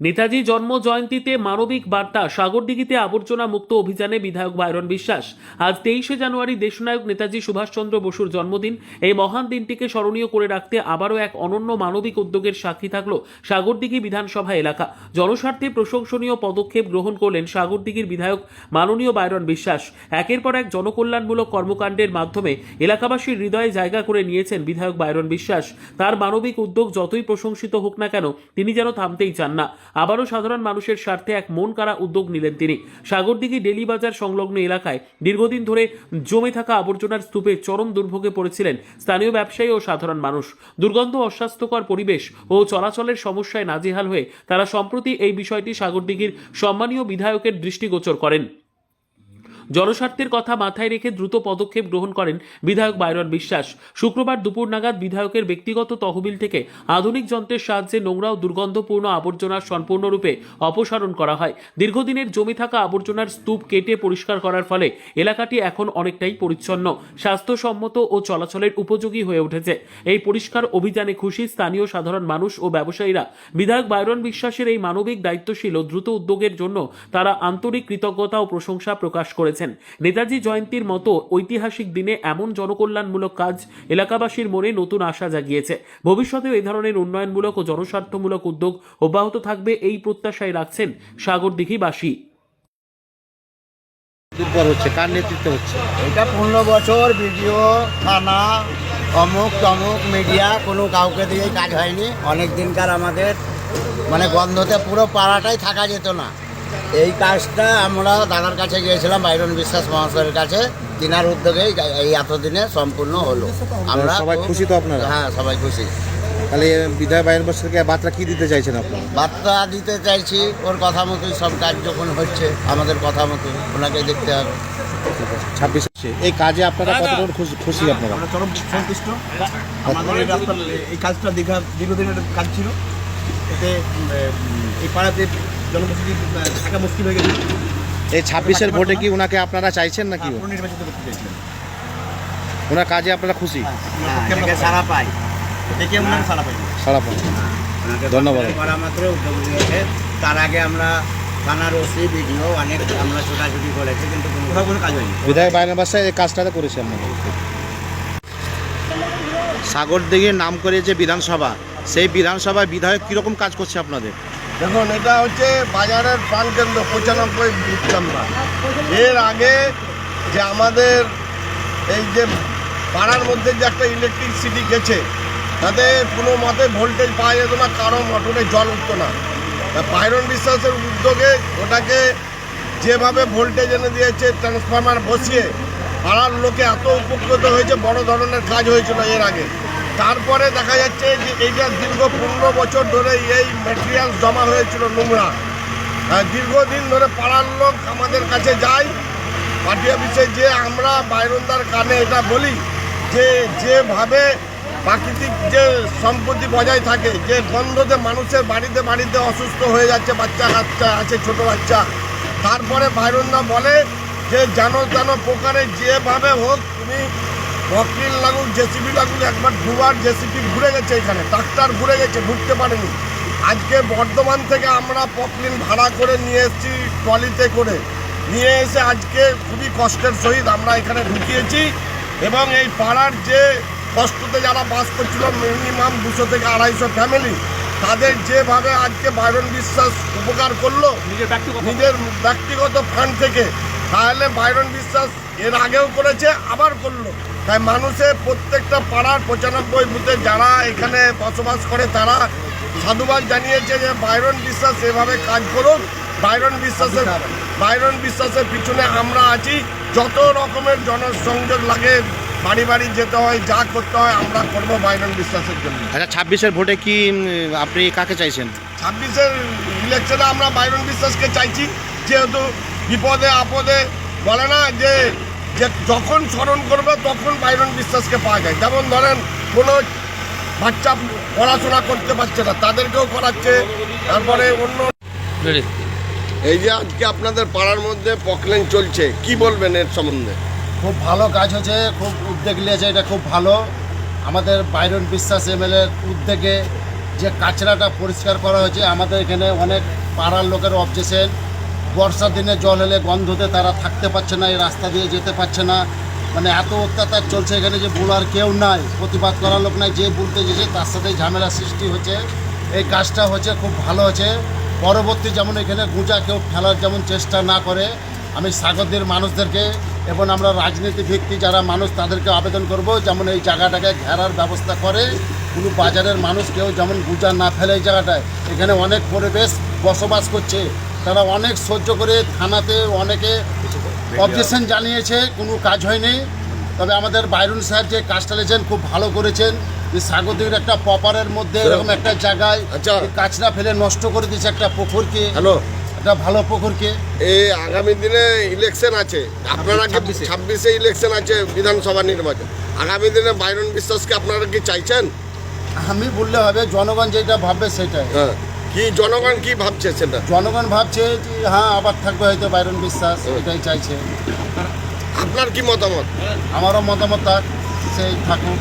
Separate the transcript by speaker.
Speaker 1: নেতাজি জন্ম জয়ন্তীতে মানবিক বার্তা সাগরদিঘিতে আবর্জনা মুক্ত অভিযানে বিধায়ক বাইরন বিশ্বাস। আজ তেইশে জানুয়ারি দেশনায়ক নেতাজি সুভাষচন্দ্র বসুর জন্মদিন। এই মহান দিনটিকে স্মরণীয় করে রাখতে আবারও এক অনন্য মানবিক উদ্যোগের সাক্ষী থাকল সাগরদিঘি বিধানসভা এলাকা। জনস্বার্থে প্রশংসনীয় পদক্ষেপ গ্রহণ করলেন সাগরদিঘির বিধায়ক মাননীয় বাইরন বিশ্বাস। একের পর এক জনকল্যাণমূলক কর্মকাণ্ডের মাধ্যমে এলাকাবাসীর হৃদয়ে জায়গা করে নিয়েছেন বিধায়ক বাইরন বিশ্বাস। তার মানবিক উদ্যোগ যতই প্রশংসিত হোক না কেন, তিনি যেন থামতেই চান না। আবারও সাধারণ মানুষের স্বার্থে এক মন কাড়া উদ্যোগ নিলেন তিনি। সাগরদিঘি ডেলি বাজার সংলগ্ন এলাকায় দীর্ঘদিন ধরে জমে থাকা আবর্জনার স্তূপে চরম দুর্ভোগে পড়েছিলেন স্থানীয় ব্যবসায়ী ও সাধারণ মানুষ। দুর্গন্ধ অস্বাস্থ্যকর পরিবেশ ও চলাচলের সমস্যায় নাজেহাল হয়ে তারা সম্প্রতি এই বিষয়টি সাগরদিঘির সম্মানীয় বিধায়কের দৃষ্টিগোচর করেন। জনস্বার্থের কথা মাথায় রেখে দ্রুত পদক্ষেপ গ্রহণ করেন বিধায়ক বাইরন বিশ্বাস। শুক্রবার দুপুর নাগাদ বিধায়কের ব্যক্তিগত তহবিল থেকে আধুনিক যন্ত্রের সাহায্যে নোংরা ও দুর্গন্ধপূর্ণ আবর্জনা সম্পূর্ণরূপে অপসারণ করা হয়। দীর্ঘদিনের জমে থাকা আবর্জনার স্তূপ কেটে পরিষ্কার করার ফলে এলাকাটি এখন অনেকটাই পরিচ্ছন্ন, স্বাস্থ্যসম্মত ও চলাচলের উপযোগী হয়ে উঠেছে। এই পরিষ্কার অভিযানে খুশি স্থানীয় সাধারণ মানুষ ও ব্যবসায়ীরা। বিধায়ক বাইরন বিশ্বাসের এই মানবিক দায়িত্বশীল ও দ্রুত উদ্যোগের জন্য তারা আন্তরিক কৃতজ্ঞতা ও প্রশংসা প্রকাশ করেছেন নেতাজি জয়ন্তীর মতো ঐতিহাসিক দিনে এমন জনকল্যাণমূলক কাজ এলাকাবাসীর মনে নতুন আশা জাগিয়েছে। ভবিষ্যতেও এই ধরনের উন্নয়নমূলক ও জনস্বার্থমূলক উদ্যোগ অব্যাহত থাকবে এই প্রত্যাশায় রাখছেন সাগরদিঘিবাসী
Speaker 2: পর হচ্ছে কার নেতৃত্বে হচ্ছে?
Speaker 3: এটা পনেরো বছর ভিডিও থানা অমুক তমুক মিডিয়া কোনো কাউকে দিয়েই কাজ হয়নি। অনেক দিনকার আমাদের মানে গন্ধতে পুরো পাড়াটাই থাকা যেত না। এই কাজটা আমরা দাদার কাছে গিয়েছিলাম বাইরন বিশ্বাস মহাশয়ের কাছে। তিনার উদ্যোগেই এই এতদিনে সম্পূর্ণ হলো। আমরা
Speaker 2: সবাই খুশি তো আপনারা?
Speaker 3: হ্যাঁ সবাই খুশি।
Speaker 2: তাহলে বিধায় বাইরের বছরকে বার্তা কি দিতে চাইছেন আপনারা?
Speaker 3: বার্তা দিতে চাইছি ওর কথা মতোই সব কাজ যখন হচ্ছে আমাদের কথা মতো ওনাকে দেখতে হবে।
Speaker 2: ছাব্বিশ এই কাজে আপনারা কতটুকু খুশি খুশি আপনারা?
Speaker 4: আমরা চরম সন্তুষ্ট। আমাদের এই রাস্তা এই কাজটা দীর্ঘ দীর্ঘদিনের কাজ ছিল। এতে এই পাড়াতে জনবসতি থাকা মুশকিল হয়ে গেছে।
Speaker 2: এই ছাব্বিশের ভোটে কি ওনাকে আপনারা চাইছেন নাকি?
Speaker 4: হ্যাঁ, পুনর্নির্বাচিত করতে
Speaker 2: ওনার কাজে আপনারা খুশি?
Speaker 3: হ্যাঁ, সারা পাই।
Speaker 4: দেখে আমরা সারা পাই।
Speaker 2: সারা
Speaker 3: ওনাকে
Speaker 2: ধন্যবাদ।
Speaker 3: করা মাত্র উদ্যোগ নিয়েছে। তার আগে আমরা থানার ওসি ভিডিও অনেক আমরা ছোটাছুটি করেছি কিন্তু কোনো
Speaker 4: কোথাও কোনো কাজ হয়নি।
Speaker 2: বিধায়ক বাইরের বাসায় এই কাজটাতে করেছে আপনারা সাগরদিঘির নাম করে যে বিধানসভা। সেই বিধানসভায় বিধায়ক কীরকম কাজ করছে আপনাদের?
Speaker 5: দেখুন, এটা হচ্ছে বাজারের প্রাণকেন্দ্র পঁচানব্বই নাম্বার এর আগে যে আমাদের এই যে পাড়ার মধ্যে যে একটা ইলেকট্রিসিটি গেছে, তাতে কোনো মতে ভোল্টেজ পাওয়া যেত না, কারও মোটরে জল উঠতো না। বাইরন বিশ্বাসের উদ্যোগে ওটাকে যেভাবে ভোল্টেজ এনে দিয়েছে ট্রান্সফরমার বসিয়ে, পাড়ার লোকে এত উপকৃত হয়েছে, বড় ধরনের কাজ হয়েছিল এর আগে। তারপরে দেখা যাচ্ছে যে এইটা দীর্ঘ পনেরো বছর ধরে এই মেটেরিয়াল জমা হয়েছিল নোংরা। দীর্ঘদিন ধরে পাড়ার লোক আমাদের কাছে যায়। পার্টি অফিসে যে আমরা বাইরনদার কানে এটা বলি যে যেভাবে প্রাকৃতিক যে সম্পত্তি বজায় থাকে, যে গন্ধতে মানুষের বাড়িতে বাড়িতে অসুস্থ হয়ে যাচ্ছে, বাচ্চা কাচ্চা আছে, ছোট বাচ্চা। তারপরে বাইরনদা বলে যে, জানো জানো প্রকারে যেভাবে হোক তুমি বকরিল লাগুক জেসিবি লাগুক একবার দুবার জেসিবি ঘুরে গেছে এখানে ট্রাক্টর ঘুরে গেছে ঢুকতে পারেনি। আজকে বর্ধমান থেকে আমরা পকলিন ভাড়া করে নিয়ে এসেছি ট্রলিতে করে। নিয়ে এসে আজকে খুবই কষ্টের সহিত আমরা এখানে ঢুকিয়েছি এবং এই পাড়ার যে কষ্টতে যারা বাস করছিল মিনিমাম দুশো থেকে আড়াইশো ফ্যামিলি তাদের যেভাবে আজকে বাইরন বিশ্বাস উপকার করল
Speaker 4: নিজের ব্যক্তিগত
Speaker 5: ফান্ড থেকে তাহলে বাইরন বিশ্বাস এর আগেও করেছে আবার করল। তাই মানুষের প্রত্যেকটা পাড়ার পঁচানব্বই বুথে যারা এখানে বসবাস করে তারা সাধুবাদ জানিয়েছে যে বাইরন বিশ্বাস এভাবে কাজ করুন বাইরন বিশ্বাসের বাইরন বিশ্বাসের পিছনে আমরা আছি। যত রকমের জনসংযোগ লাগে বাড়ি বাড়ি যেতে হয় যা করতে হয় আমরা করব বাইরন বিশ্বাসের জন্য।
Speaker 2: আচ্ছা ছাব্বিশের ভোটে কি আপনি কাকে চাইছেন?
Speaker 5: ছাব্বিশের ইলেকশনে আমরা বাইরন বিশ্বাসকে চাইছি। যেহেতু বিপদে আপদে বলে না যে যে যখন স্মরণ করবে তখন বাইরন বিশ্বাসকে পাওয়া যায়। যেমন ধরেন কোনো বাচ্চা পড়াশোনা করতে পারছে না তাদেরকেও করাচ্ছে তারপরে অন্য এই যে আজকে আপনাদের পাড়ার মধ্যে পকলেন চলছে কি বলবেন এর সম্বন্ধে?
Speaker 6: খুব ভালো কাজ হচ্ছে খুব উদ্যোগ নিয়েছে এটা খুব ভালো। আমাদের বাইরন বিশ্বাস এমএলএর উদ্যোগে
Speaker 3: যে কাচরাটা পরিষ্কার করা হয়েছে আমাদের এখানে অনেক পাড়ার লোকের অবজেশন বর্ষার দিনে জল এলে গন্ধতে তারা থাকতে পারছে না, এই রাস্তা দিয়ে যেতে পারছে না। মানে এত অত্যাচার চলছে এখানে যে বলার কেউ নাই, প্রতিবাদ করার লোক নাই, যে বলতে যেছে তার সাথে ঝামেলা সৃষ্টি হচ্ছে এই কাজটা হচ্ছে খুব ভালো হচ্ছে পরবর্তী যেমন এখানে গুঁজা কেউ ফেলার যেমন চেষ্টা না করে, আমি সাগরদের মানুষদেরকে এবং আমরা রাজনীতি ভিত্তি যারা মানুষ তাদেরকে আবেদন করব, যেমন এই জায়গাটাকে ঘেরার ব্যবস্থা করে, কোনো বাজারের মানুষ কেউ যেমন গুজা না ফেলে এই জায়গাটায়। এখানে অনেক পরিবেশ বসবাস করছে। তারা অনেক সহ্য করে থানাতে অনেকে অবজেকশন জানিয়েছে কোনো কাজ হয়নি। তবে আমাদের বাইরুন স্যার যে কাজটা নিয়েছেন খুব ভালো করেছেন। যে সাগরদ্বীপের একটা প্রপারের মধ্যে এরকম একটা জায়গায়
Speaker 5: আচ্ছা।
Speaker 3: কাঁচরা ফেলে নষ্ট করে দিয়েছে একটা পুকুরকে।
Speaker 5: হ্যালো
Speaker 3: একটা ভালো পুকুরকে।
Speaker 5: এই আগামী দিনে ইলেকশন আছে। আপনারা কি ছাব্বিশে। ইলেকশন আছে বিধানসভা নির্বাচন? আগামী দিনে বাইরন বিশ্বাসকে আপনারা কি চাইছেন?
Speaker 3: আমি বললে হবে জনগণ যেটা ভাববে সেটাই।
Speaker 5: হ্যাঁ। কি জনগণ কি ভাবছে সেটা?
Speaker 3: জনগণ ভাবছে যে হ্যাঁ আবার থাকবে হয়তো বাইরন বিশ্বাস এটাই চাইছে।
Speaker 5: আপনার কি মতামত?
Speaker 3: আমারও মতামত থাক সেই থাকুক।